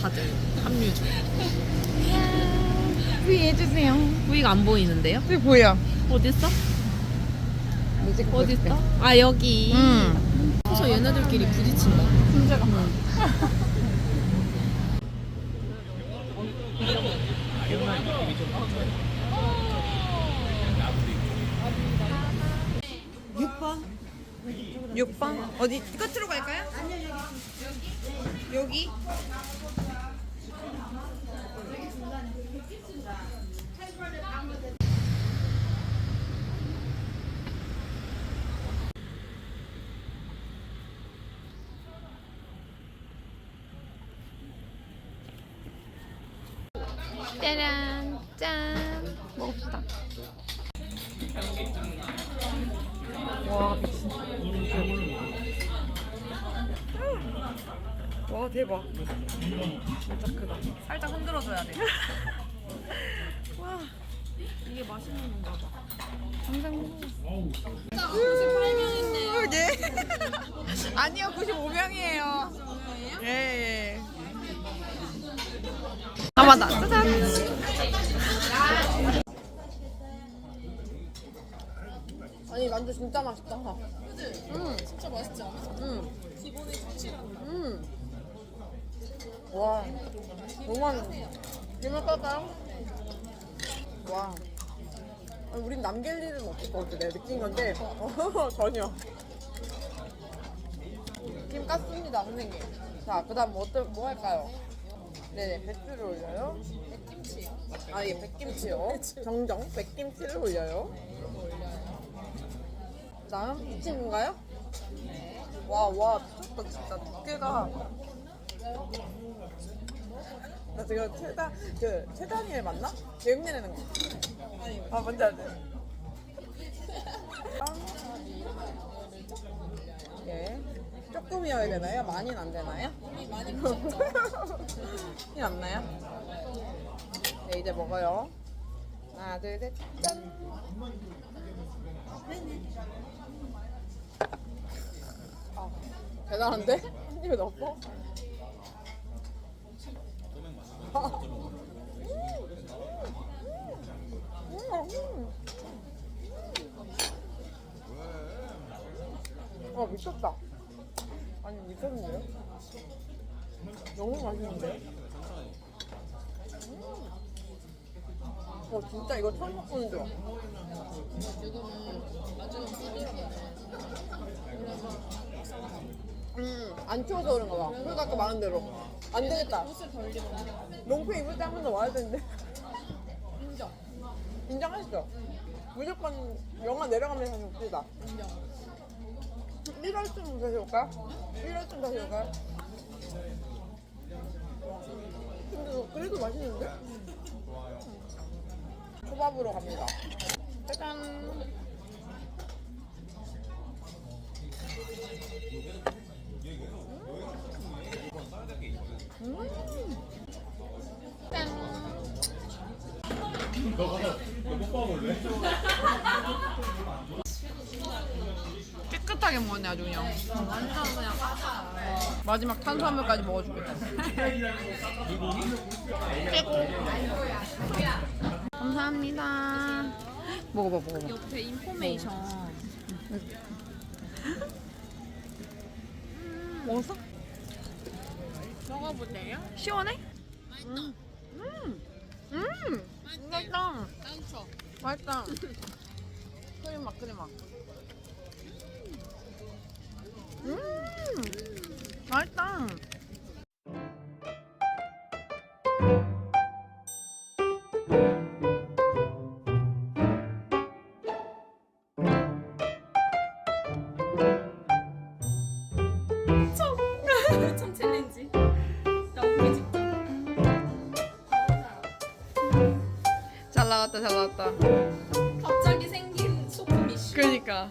다들 합류 중. V 해주세요. V가 안 보이는데요? V 보여. 어딨어? 어딨어? 아 여기. 응. 그래서 얘네들끼리 부딪힌다. 순재가. 6번? 어디? 끝으로 갈까요? 아니요, 여기. 여기? 짜란 짠 먹읍시다. 와, 미친. 와, 대박. 진짜 크다. 살짝 흔들어줘야 돼. 와. 이게 맛있는 건가 봐. 항상 먹어. 98명인데요. 네. 아니요, 95명이에요. 예, 예. 아 맞다. 짜잔. 만두 진짜 맛있다. 그치? 응. 진짜 맛있지 않아? 응. 기본에 참치랑. 응. 와. 너무 맛있어. 김을? 와. 아니, 우린 남길 일은 없을 것 같아. 내가 느낀 건데. 어, 전혀. 김 깠습니다, 선생님. 자, 그 다음 뭐, 어떤- 뭐 할까요? 네, 배추를 올려요. 백김치. 아, 예, 백김치요. 정정, 백김치를 올려요. 다음 이 친구인가요? 와, 와, 미쳤다, 진짜. 두께가. 나 지금 최단, 그, 최단이엘 맞나? 계획 내는 거. 아, 뭔지 알지? 예. 조금이어야 되나요? 많이는 안 되나요? 많이 무섭죠. 이 났나요? 네, 이제 먹어요. 하나, 둘, 셋, 짠! 아, 대단한데? 한 입에? 아. 음, 음. 아 미쳤다. 아니 미쳤는데요? 너무 맛있는데요? 어 진짜 이거 처음 먹보는 줄. 음, 안 추워서 그런가 봐. 그러니까 아까 말한 대로. 안 되겠다. 롱패 입을 때 한 번 더 와야 되는데. 인정. 인정하시죠? 무조건 영화 내려가면서 다시 봅시다. 인정. 1월쯤 다시 올까요? 1월쯤 다시 올까요? 근데 그래도 맛있는데? 초밥으로 갑니다. 짜잔. 깨끗하게 먹었네 아주 그냥 완전 그냥 마지막 탄수화물까지 먹어주겠다 감사합니다. 먹어봐 먹어봐 옆에 인포메이션. 먹었어? 먹어볼래요? 시원해? 음. 음. 음. 맛있다. 맛있다. 크림 맛, 크림 맛. 음. 맛있다. 나왔다 잘 나왔다 갑자기 생긴 소품 이슈. 그러니까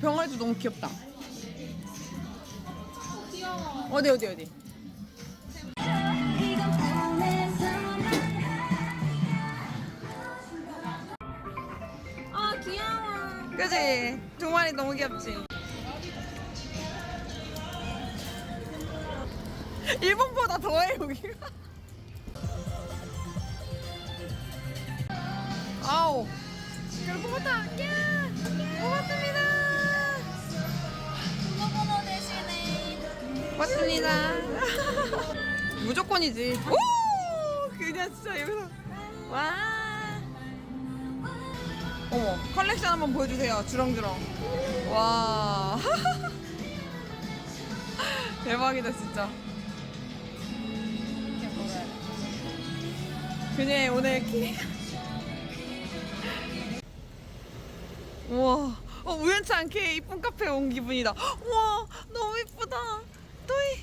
병아리도 너무 귀엽다 귀여워. 어디 어디 어디 아 귀여워. 그지? 종아리 너무 귀엽지? 일본보다 더해 여기가. 아우 결국부터 야 고맙습니다. 번호 대신에. 고맙습니다. 무조건이지. 오! 그냥 진짜 여기서. 와. 어머 컬렉션 한번 보여주세요. 주렁주렁. 와. 대박이다 진짜 그녀의 오늘 키. 우와. 어, 우연치 않게 이쁜 카페에 온 기분이다. 우와 너무 이쁘다. 또이.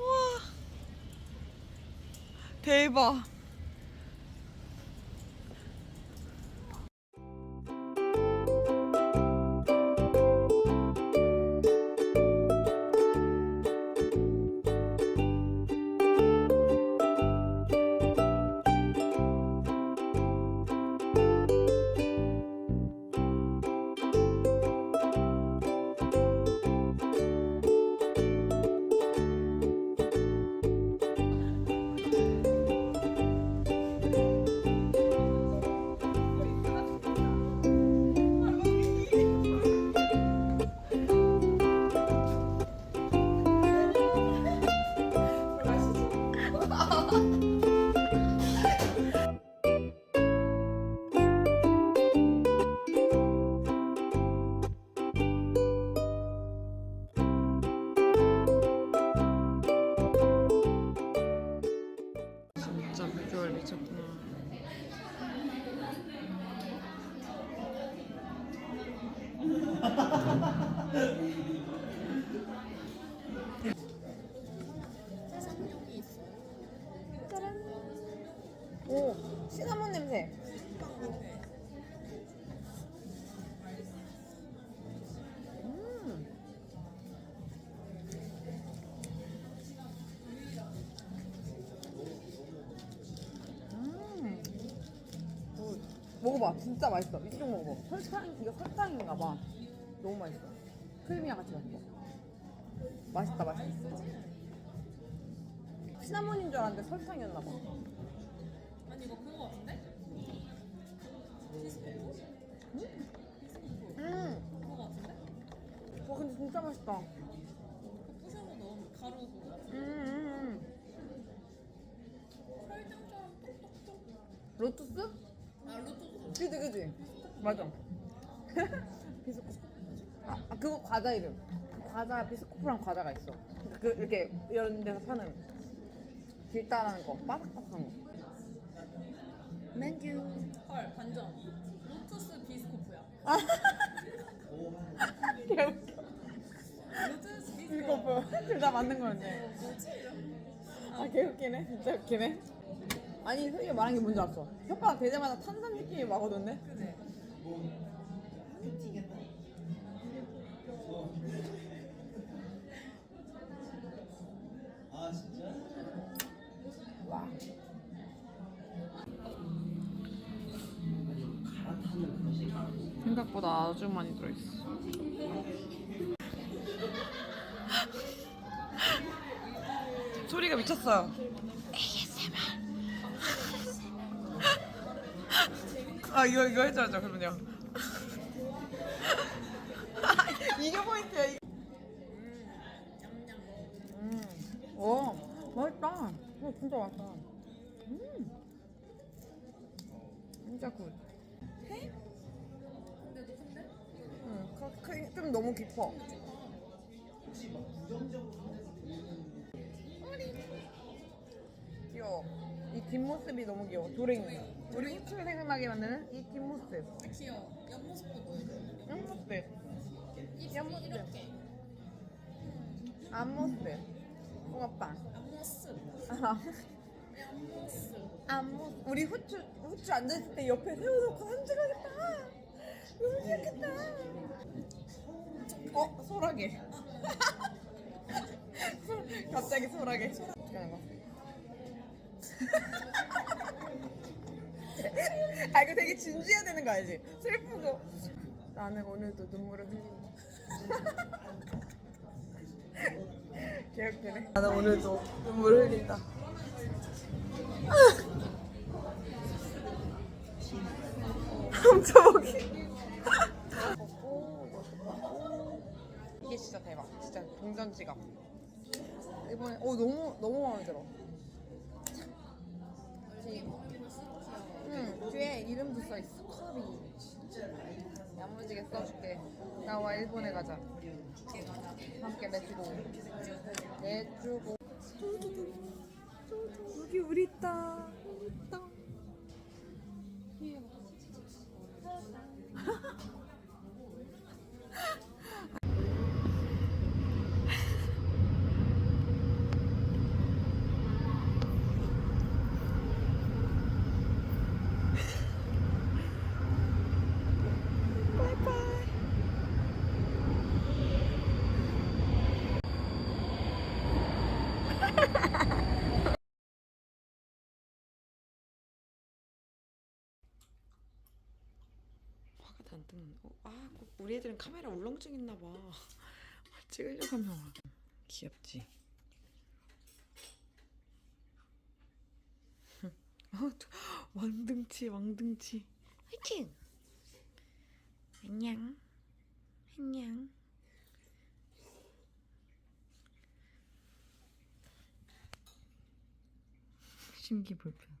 우와. 대박 오 시나몬 냄새 음. 음. 오, 먹어봐. 진짜 맛있어. 이쪽 먹어봐. 설탕 이거 설탕인가 봐 너무 맛있어 크림이랑 같이 맛있어 맛있다 맛있어 시나몬인 줄 알았는데 설탕이었나 봐 아니 이거 그거 같은데? 음. 그거 같은데? 와 근데 진짜 맛있다 그 부셔서 넣으면 가루 그거 같은데? 음, 음, 설탕처럼 똑똑똑 음. 로투스? 아 로또 그지 그지 맞아 아 그거 과자 이름. 과자 비스코프랑 과자가 있어. 그 이렇게 이런 데서 파는. 길다라는 거. 바삭바삭한 거. 땡큐 헐 반전. 로투스 비스코프야. 개웃겨. 로투스 비스코프 둘다 맞는 거였네. 뭐지? 아 개웃기네. 진짜 웃기네. 아니 솔직히 말한 게 뭔지 알았어. 혓바닥 대자마자 탄산 느낌이 막 오던데 그지? 생각보다 아주 많이 들어있어. 소리가 미쳤어요 아 이거 이거 해줘야죠 그러면요. 이게 포인트야 이게. 음, 와 맛있다. 어, 진짜 맛있다. 음. 진짜 굿 응, 그- 그- 좀 너무 깊어. 귀여워. 이 뒷모습이 너무 귀여워. 도랭이. 우리 후추를 생각나게 만드는 이 뒷모습. 귀여워 옆모습도 보여줘 옆모습. 입술이 옆모습. 이렇게 앞모습. 옆모습 아, 옆모습 앞모습. 우리 후추, 후추 앉아있을 때 옆에 세워놓고 산책하겠다. 너무 귀엽겠다. 어, 소라게. 갑자기 소라게. 아, 이거 되게 진지해야 되는 거 알지? 슬프고. 나는 오늘도 눈물을 흘린다. 개웃기네. 나는 오늘도 눈물을 흘린다. 훔쳐보기. 이게 진짜 대박. 동전 지갑. 이번에 어 너무 너무 마음에 들어. 응 뒤에 이름도 써 있어. 커비. 야무지게 써줄게. 나와 일본에 가자. 함께 내주고 내주고. 여기 우리 땅. 우리 땅. 화가 다 안 뜨는. 어, 아, 꼭 우리 애들은 카메라 울렁증 있나 봐. 찍으려고 하면 귀엽지. 어, 저- 왕등치, 왕등치. 화이팅! 안녕. 안녕. 심기 불편.